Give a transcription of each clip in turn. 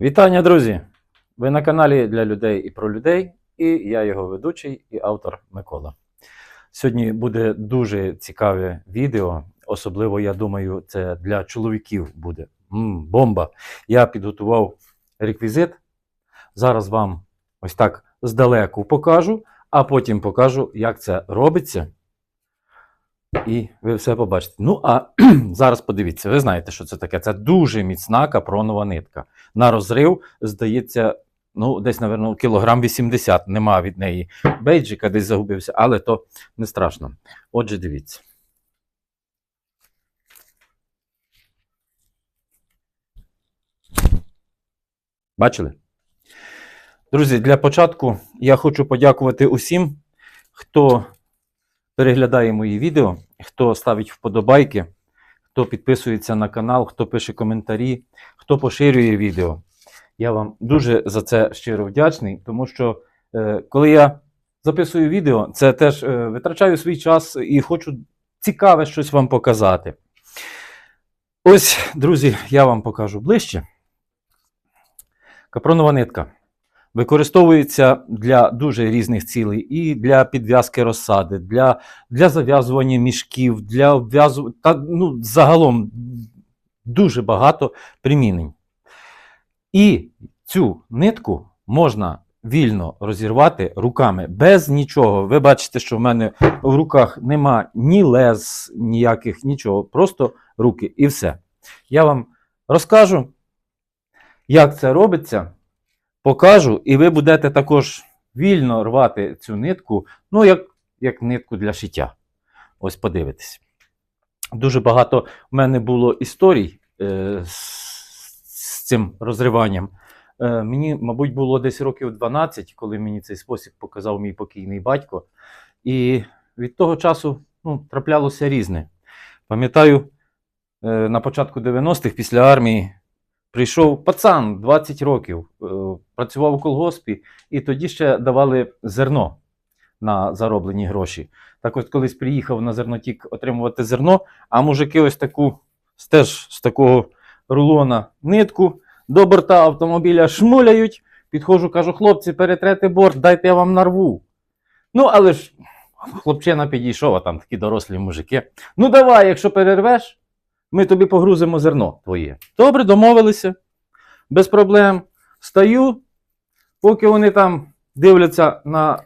Вітання, друзі! Ви на каналі для людей і про людей, і я його ведучий і автор Микола. Сьогодні буде дуже цікаве відео, особливо, я думаю, це для чоловіків буде. М, бомба! Я підготував реквізит. Зараз вам ось так здалеку покажу, а потім покажу, як це робиться. І ви все побачите. Ну, а зараз подивіться, ви знаєте, що це таке. Це дуже міцна капронова нитка. На розрив, здається, ну, десь, напевно, кілограм 80. Нема від неї бейджика, десь загубився, але то не страшно. Отже, дивіться. Бачили? Друзі, для початку я хочу подякувати усім, хто переглядає мої відео, хто ставить вподобайки, хто підписується на канал, хто пише коментарі, хто поширює відео. Я вам дуже за це щиро вдячний, тому що е, коли я записую відео, це теж е, витрачаю свій час і хочу цікаве щось вам показати. Ось, друзі, я вам покажу ближче. Капронова нитка використовується для дуже різних цілей, і для підв'язки розсади, для, для зав'язування мішків, для обв'язування ну, загалом дуже багато примінень. І цю нитку можна вільно розірвати руками без нічого. Ви бачите, що в мене в руках нема ні лез, ніяких, нічого, просто руки і все. Я вам розкажу, як це робиться покажу, і ви будете також вільно рвати цю нитку, ну, як, як нитку для шиття. Ось подивитесь. Дуже багато в мене було історій е, з, з цим розриванням. Е, мені, мабуть, було десь років 12, коли мені цей спосіб показав мій покійний батько. І від того часу ну, траплялося різне. Пам'ятаю, е, на початку 90-х після армії Прийшов пацан 20 років, е, працював у колгоспі, і тоді ще давали зерно на зароблені гроші. Так от колись приїхав на зернотік отримувати зерно, а мужики ось таку теж з такого рулона нитку до борта автомобіля шмуляють. Підходжу, кажу, хлопці, перетрети борт, дайте я вам нарву. Ну, але ж хлопчина підійшов, а там такі дорослі мужики. Ну, давай, якщо перервеш, ми тобі погрузимо зерно твоє. Добре, домовилися, без проблем. Стаю, поки вони там дивляться на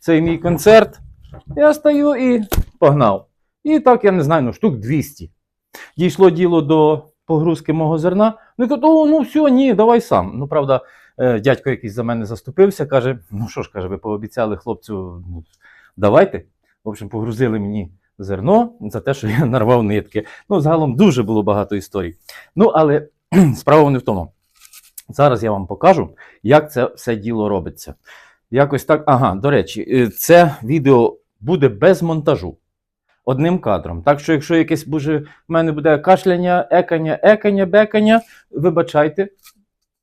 цей мій концерт, я стаю і погнав. І так, я не знаю, ну штук 200. Дійшло діло до погрузки мого зерна. Ну, я кажу, о, ну все, ні, давай сам. Ну, правда, е, дядько якийсь за мене заступився, каже: ну що ж, каже, ви пообіцяли хлопцю, ну, давайте. В общем, погрузили мені зерно за те, що я нарвав нитки. Ну, загалом дуже було багато історій. Ну, але справа не в тому. Зараз я вам покажу, як це все діло робиться. Якось так. Ага, до речі, е, це відео буде без монтажу. Одним кадром. Так що, якщо якесь буде, в мене буде кашляння, екання, екання, бекання, вибачайте,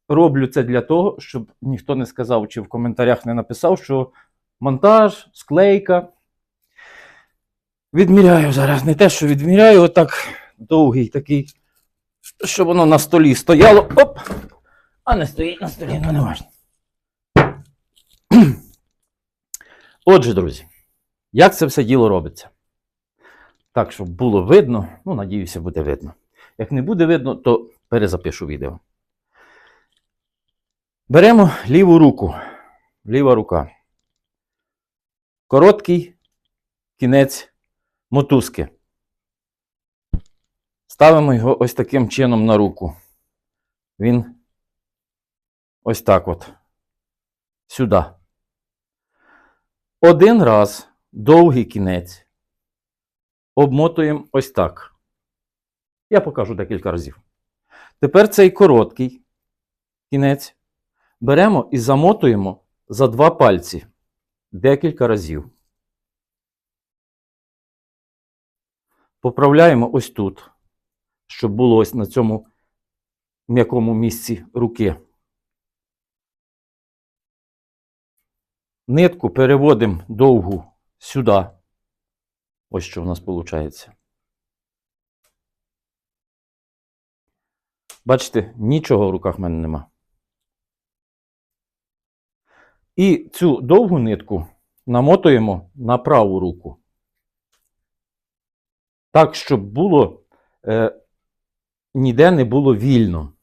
роблю це для того, щоб ніхто не сказав чи в коментарях не написав, що монтаж, склейка. Відміряю зараз. Не те, що відміряю, отак довгий такий, щоб воно на столі стояло. Оп! А не стоїть на столі, ну не важно. Отже, друзі, як це все діло робиться? Так, щоб було видно, ну, надіюся, буде видно. Як не буде видно, то перезапишу відео. Беремо ліву руку. Ліва рука. Короткий кінець мотузки. Ставимо його ось таким чином на руку. Він ось так от. Сюди. Один раз довгий кінець обмотуємо ось так. Я покажу декілька разів. Тепер цей короткий кінець беремо і замотуємо за два пальці декілька разів. Поправляємо ось тут, щоб було ось на цьому м'якому місці руки. Нитку переводимо довгу сюди. Ось що в нас виходить. Бачите, нічого в руках в мене нема. І цю довгу нитку намотуємо на праву руку. Так, щоб було е, ніде не було вільно,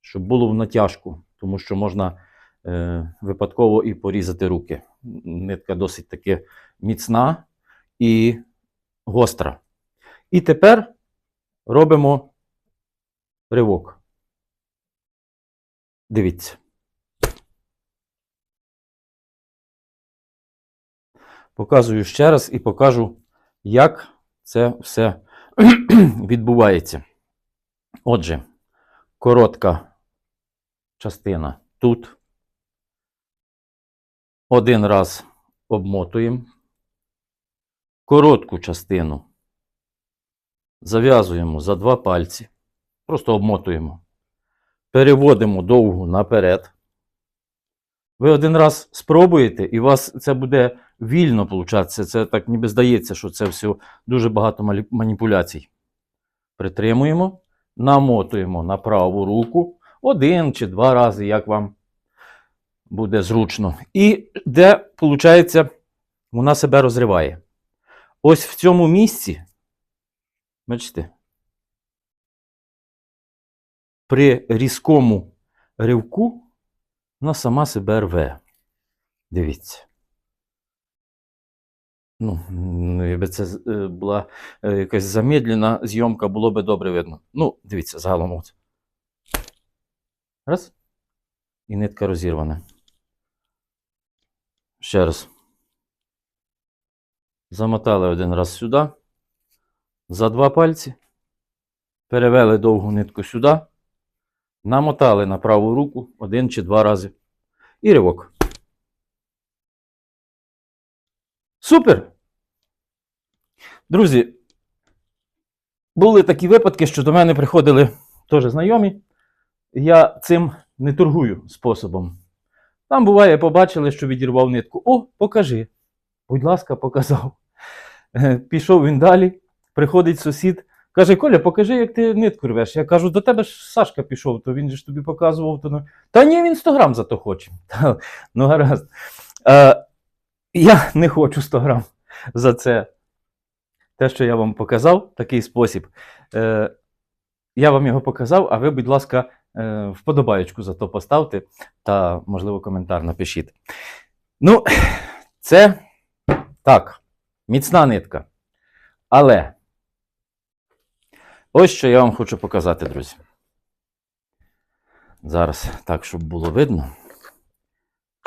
щоб було в натяжку, тому що можна е, випадково і порізати руки. Нитка досить таки міцна і гостра. І тепер робимо ривок. Дивіться. Показую ще раз і покажу, як це все відбувається. Отже, коротка частина тут. Один раз обмотуємо. Коротку частину зав'язуємо за два пальці. Просто обмотуємо. Переводимо довгу наперед. Ви один раз спробуєте, і у вас це буде вільно получатися. Це так ніби здається, що це все дуже багато маніпуляцій. Притримуємо, намотуємо на праву руку один чи два рази, як вам буде зручно. І де, виходить, вона себе розриває. Ось в цьому місці, бачите, при різкому ривку вона сама себе рве. Дивіться. Ну, якби це е, була е, якась замедлена зйомка, було би добре видно. Ну, дивіться, загалом. От. Раз. І нитка розірвана. Ще раз. Замотали один раз сюди. За два пальці. Перевели довгу нитку сюди. Намотали на праву руку один чи два рази. І ривок. Супер! Друзі, були такі випадки, що до мене приходили теж знайомі. Я цим не торгую способом. Там буває, побачили, що відірвав нитку. О, покажи. Будь ласка, показав. Е, Пішов він далі, приходить сусід, каже: Коля, покажи, як ти нитку рвеш. Я кажу, до тебе ж Сашка пішов, то він же ж тобі показував. То... ну». Та ні, він 100 грам зато хоче. Ну, гаразд. Е, я не хочу 100 грам за це. Те, що я вам показав, такий спосіб. Е, я вам його показав, а ви, будь ласка, е, вподобаєчку за то поставте та, можливо, коментар напишіть. Ну, це так, міцна нитка. Але ось що я вам хочу показати, друзі. Зараз так, щоб було видно.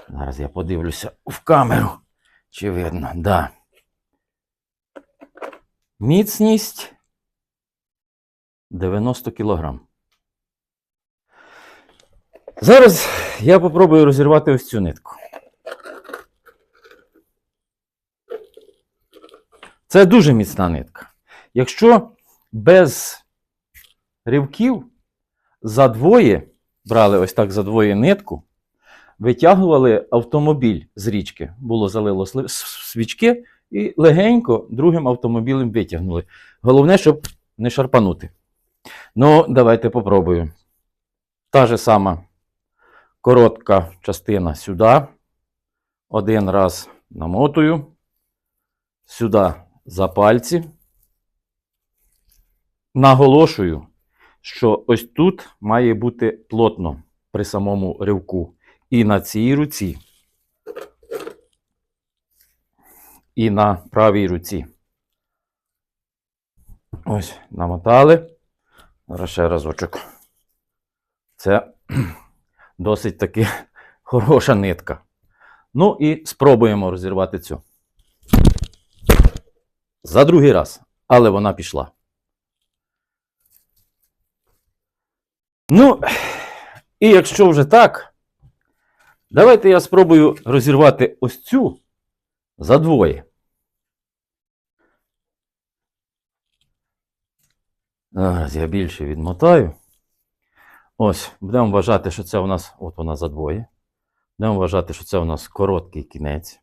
Зараз я подивлюся в камеру. Чи видно? Да. Міцність 90 кг. Зараз я попробую розірвати ось цю нитку. Це дуже міцна нитка. Якщо без ривків за двоє брали ось так за двоє нитку, витягували автомобіль з річки, було залило свічки, і легенько другим автомобілем витягнули. Головне, щоб не шарпанути. Ну, давайте попробую. Та же сама коротка частина сюди. Один раз намотую. Сюди за пальці. Наголошую, що ось тут має бути плотно при самому ривку. І на цій руці, і на правій руці. Ось, намотали. Зараз ще разочок. Це досить таки хороша нитка. Ну і спробуємо розірвати цю. За другий раз. Але вона пішла. Ну, і якщо вже так, давайте я спробую розірвати ось цю за двоє. Зараз я більше відмотаю. Ось, будемо вважати, що це у нас, от вона за двоє. Будемо вважати, що це у нас короткий кінець.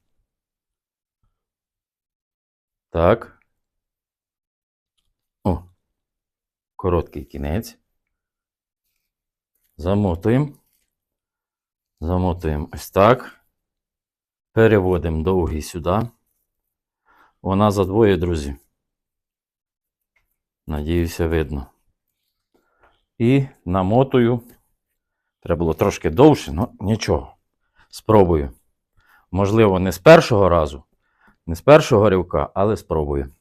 Так. О. Короткий кінець. Замотуємо. Замотуємо ось так. Переводимо довгий сюди. Вона за двоє, друзі. Надіюся, видно. І намотую. Треба було трошки довше, але нічого. Спробую. Можливо, не з першого разу, не з першого ривка, але спробую.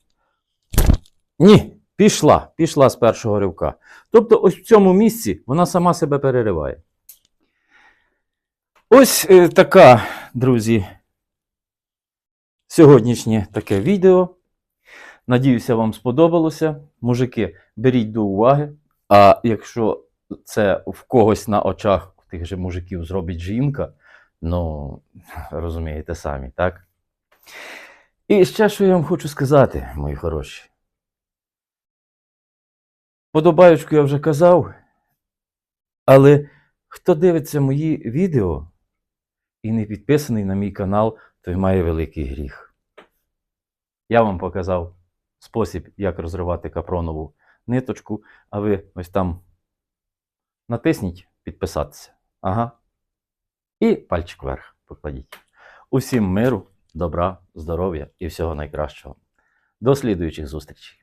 Ні, пішла, пішла з першого ривка. Тобто, ось в цьому місці вона сама себе перериває. Ось е, така, друзі, сьогоднішнє таке відео. Надіюся, вам сподобалося. Мужики, беріть до уваги. А якщо це в когось на очах тих же мужиків зробить жінка, ну, розумієте самі, так? І ще що я вам хочу сказати, мої хороші. Подобаючку я вже казав, але хто дивиться мої відео і не підписаний на мій канал, той має великий гріх. Я вам показав спосіб, як розривати капронову ниточку, а ви ось там натисніть підписатися. Ага. І пальчик вверх покладіть. Усім миру, добра, здоров'я і всього найкращого. До слідуючих зустрічей.